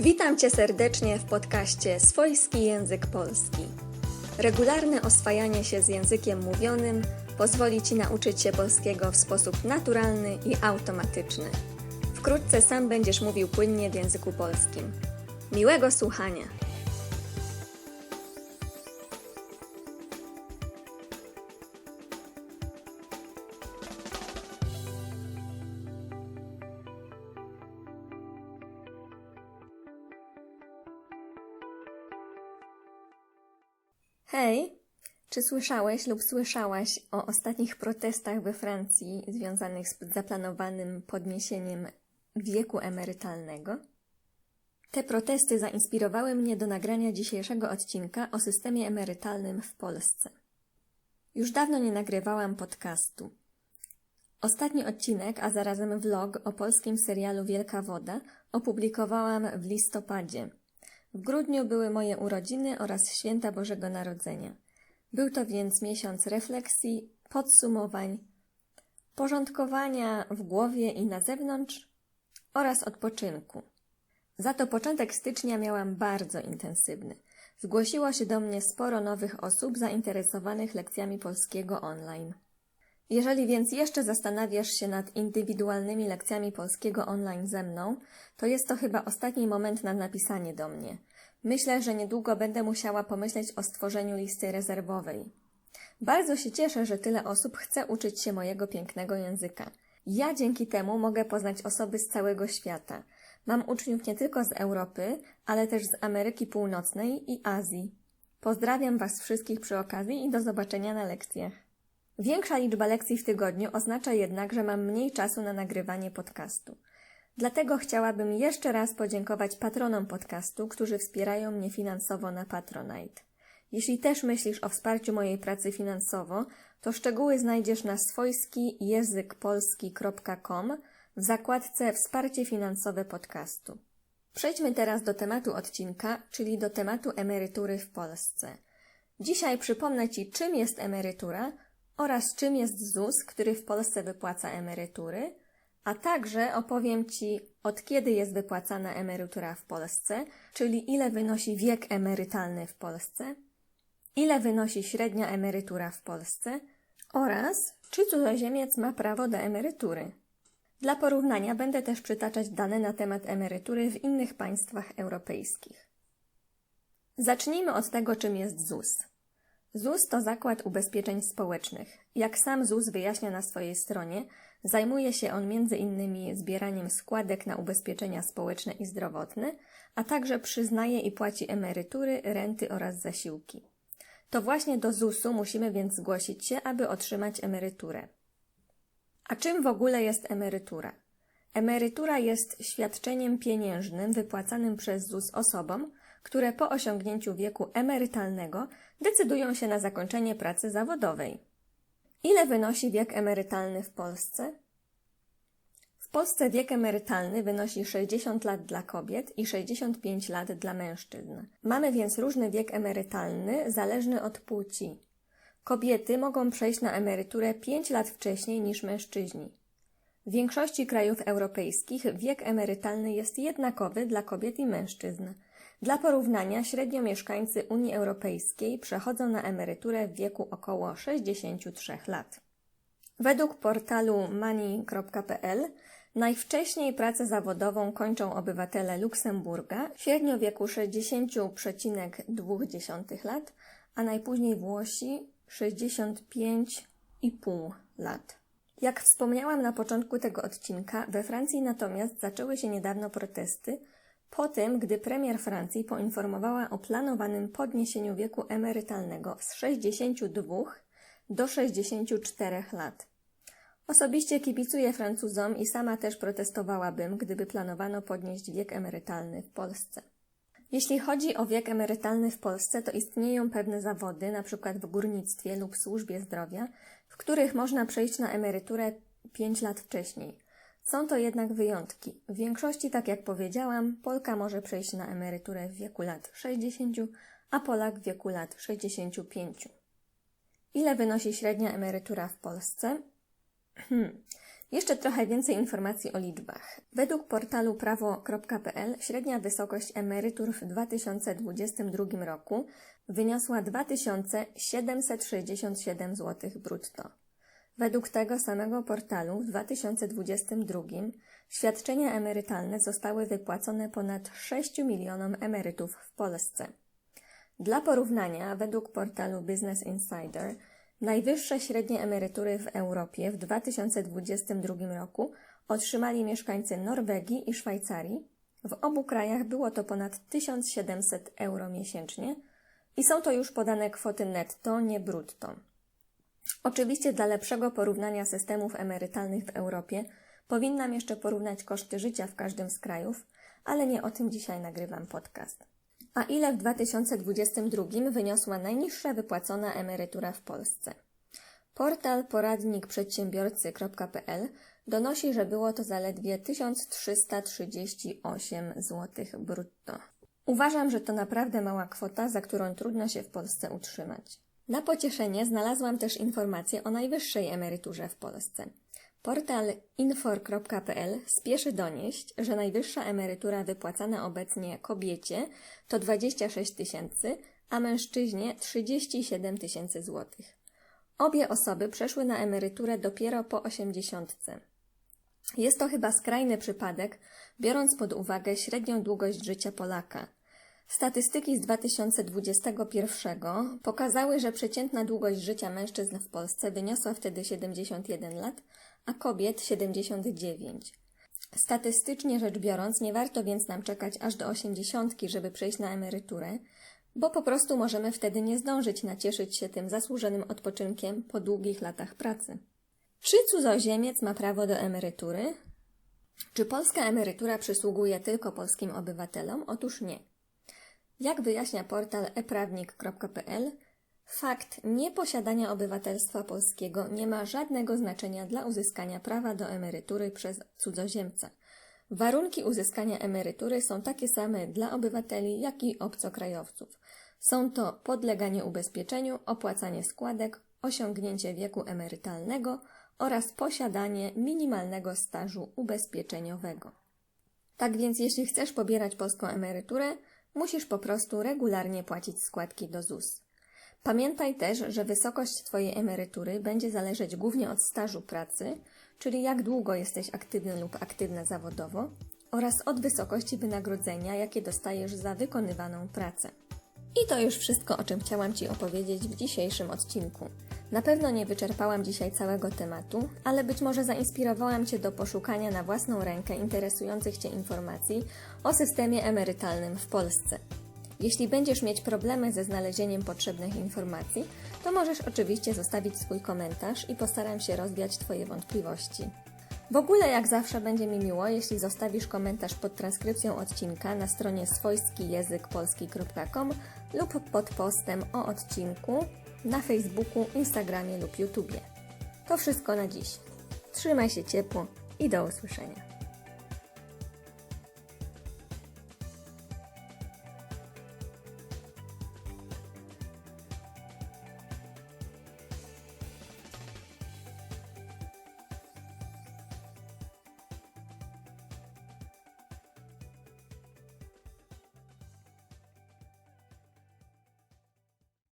Witam Cię serdecznie w podcaście Swojski Język Polski. Regularne oswajanie się z językiem mówionym pozwoli Ci nauczyć się polskiego w sposób naturalny i automatyczny. Wkrótce sam będziesz mówił płynnie w języku polskim. Miłego słuchania! Hej, czy słyszałeś lub słyszałaś o ostatnich protestach we Francji związanych z zaplanowanym podniesieniem wieku emerytalnego? Te protesty zainspirowały mnie do nagrania dzisiejszego odcinka o systemie emerytalnym w Polsce. Już dawno nie nagrywałam podcastu. Ostatni odcinek, a zarazem vlog o polskim serialu Wielka Woda opublikowałam w listopadzie. W grudniu były moje urodziny oraz święta Bożego Narodzenia. Był to więc miesiąc refleksji, podsumowań, porządkowania w głowie i na zewnątrz oraz odpoczynku. Za to początek stycznia miałam bardzo intensywny. Zgłosiło się do mnie sporo nowych osób zainteresowanych lekcjami polskiego online. Jeżeli więc jeszcze zastanawiasz się nad indywidualnymi lekcjami polskiego online ze mną, to jest to chyba ostatni moment na napisanie do mnie. Myślę, że niedługo będę musiała pomyśleć o stworzeniu listy rezerwowej. Bardzo się cieszę, że tyle osób chce uczyć się mojego pięknego języka. Ja dzięki temu mogę poznać osoby z całego świata. Mam uczniów nie tylko z Europy, ale też z Ameryki Północnej i Azji. Pozdrawiam Was wszystkich przy okazji i do zobaczenia na lekcjach. Większa liczba lekcji w tygodniu oznacza jednak, że mam mniej czasu na nagrywanie podcastu. Dlatego chciałabym jeszcze raz podziękować patronom podcastu, którzy wspierają mnie finansowo na Patronite. Jeśli też myślisz o wsparciu mojej pracy finansowo, to szczegóły znajdziesz na swojski język polski.com w zakładce Wsparcie finansowe podcastu. Przejdźmy teraz do tematu odcinka, czyli do tematu emerytury w Polsce. Dzisiaj przypomnę Ci, czym jest emerytura oraz czym jest ZUS, który w Polsce wypłaca emerytury, a także opowiem Ci, od kiedy jest wypłacana emerytura w Polsce, czyli ile wynosi wiek emerytalny w Polsce, ile wynosi średnia emerytura w Polsce oraz czy cudzoziemiec ma prawo do emerytury. Dla porównania będę też przytaczać dane na temat emerytury w innych państwach europejskich. Zacznijmy od tego, czym jest ZUS. ZUS to Zakład Ubezpieczeń Społecznych. Jak sam ZUS wyjaśnia na swojej stronie, zajmuje się on m.in. zbieraniem składek na ubezpieczenia społeczne i zdrowotne, a także przyznaje i płaci emerytury, renty oraz zasiłki. To właśnie do ZUS-u musimy więc zgłosić się, aby otrzymać emeryturę. A czym w ogóle jest emerytura? Emerytura jest świadczeniem pieniężnym wypłacanym przez ZUS osobom, które po osiągnięciu wieku emerytalnego decydują się na zakończenie pracy zawodowej. Ile wynosi wiek emerytalny w Polsce? W Polsce wiek emerytalny wynosi 60 lat dla kobiet i 65 lat dla mężczyzn. Mamy więc różny wiek emerytalny zależny od płci. Kobiety mogą przejść na emeryturę 5 lat wcześniej niż mężczyźni. W większości krajów europejskich wiek emerytalny jest jednakowy dla kobiet i mężczyzn. Dla porównania średnio mieszkańcy Unii Europejskiej przechodzą na emeryturę w wieku około 63 lat. Według portalu money.pl najwcześniej pracę zawodową kończą obywatele Luksemburga w średnio wieku 60,2 lat, a najpóźniej Włosi 65,5 lat. Jak wspomniałam na początku tego odcinka, we Francji natomiast zaczęły się niedawno protesty po tym, gdy premier Francji poinformowała o planowanym podniesieniu wieku emerytalnego z 62 do 64 lat. Osobiście kibicuję Francuzom i sama też protestowałabym, gdyby planowano podnieść wiek emerytalny w Polsce. Jeśli chodzi o wiek emerytalny w Polsce, to istnieją pewne zawody, np. w górnictwie lub służbie zdrowia, w których można przejść na emeryturę 5 lat wcześniej. Są to jednak wyjątki. W większości, tak jak powiedziałam, Polka może przejść na emeryturę w wieku lat 60, a Polak w wieku lat 65. Ile wynosi średnia emerytura w Polsce? Hmm. Jeszcze trochę więcej informacji o liczbach. Według portalu prawo.pl średnia wysokość emerytur w 2022 roku wyniosła 2767 zł brutto. Według tego samego portalu w 2022 świadczenia emerytalne zostały wypłacone ponad 6 milionom emerytów w Polsce. Dla porównania, według portalu Business Insider, najwyższe średnie emerytury w Europie w 2022 roku otrzymali mieszkańcy Norwegii i Szwajcarii. W obu krajach było to ponad 1700 euro miesięcznie i są to już podane kwoty netto, nie brutto. Oczywiście dla lepszego porównania systemów emerytalnych w Europie powinnam jeszcze porównać koszty życia w każdym z krajów, ale nie o tym dzisiaj nagrywam podcast. A ile w 2022 wyniosła najniższa wypłacona emerytura w Polsce? Portal poradnikprzedsiębiorcy.pl donosi, że było to zaledwie 1338 zł brutto. Uważam, że to naprawdę mała kwota, za którą trudno się w Polsce utrzymać. Na pocieszenie znalazłam też informacje o najwyższej emeryturze w Polsce. Portal infor.pl spieszy donieść, że najwyższa emerytura wypłacana obecnie kobiecie to 26 tysięcy, a mężczyźnie 37 tysięcy złotych. Obie osoby przeszły na emeryturę dopiero po 80. Jest to chyba skrajny przypadek, biorąc pod uwagę średnią długość życia Polaka – Statystyki z 2021 pokazały, że przeciętna długość życia mężczyzn w Polsce wyniosła wtedy 71 lat, a kobiet 79. Statystycznie rzecz biorąc, nie warto więc nam czekać aż do 80, żeby przejść na emeryturę, bo po prostu możemy wtedy nie zdążyć nacieszyć się tym zasłużonym odpoczynkiem po długich latach pracy. Czy cudzoziemiec ma prawo do emerytury? Czy polska emerytura przysługuje tylko polskim obywatelom? Otóż nie. Jak wyjaśnia portal eprawnik.pl, fakt nieposiadania obywatelstwa polskiego nie ma żadnego znaczenia dla uzyskania prawa do emerytury przez cudzoziemca. Warunki uzyskania emerytury są takie same dla obywateli, jak i obcokrajowców. Są to podleganie ubezpieczeniu, opłacanie składek, osiągnięcie wieku emerytalnego oraz posiadanie minimalnego stażu ubezpieczeniowego. Tak więc, jeśli chcesz pobierać polską emeryturę, Musisz po prostu regularnie płacić składki do ZUS. Pamiętaj też, że wysokość Twojej emerytury będzie zależeć głównie od stażu pracy, czyli jak długo jesteś aktywny lub aktywna zawodowo, oraz od wysokości wynagrodzenia, jakie dostajesz za wykonywaną pracę. I to już wszystko, o czym chciałam Ci opowiedzieć w dzisiejszym odcinku. Na pewno nie wyczerpałam dzisiaj całego tematu, ale być może zainspirowałam Cię do poszukania na własną rękę interesujących Cię informacji o systemie emerytalnym w Polsce. Jeśli będziesz mieć problemy ze znalezieniem potrzebnych informacji, to możesz oczywiście zostawić swój komentarz i postaram się rozwiać Twoje wątpliwości. W ogóle, jak zawsze, będzie mi miło, jeśli zostawisz komentarz pod transkrypcją odcinka na stronie swojskijęzykpolski.com lub pod postem o odcinku na Facebooku, Instagramie lub YouTubie. To wszystko na dziś. Trzymaj się ciepło i do usłyszenia.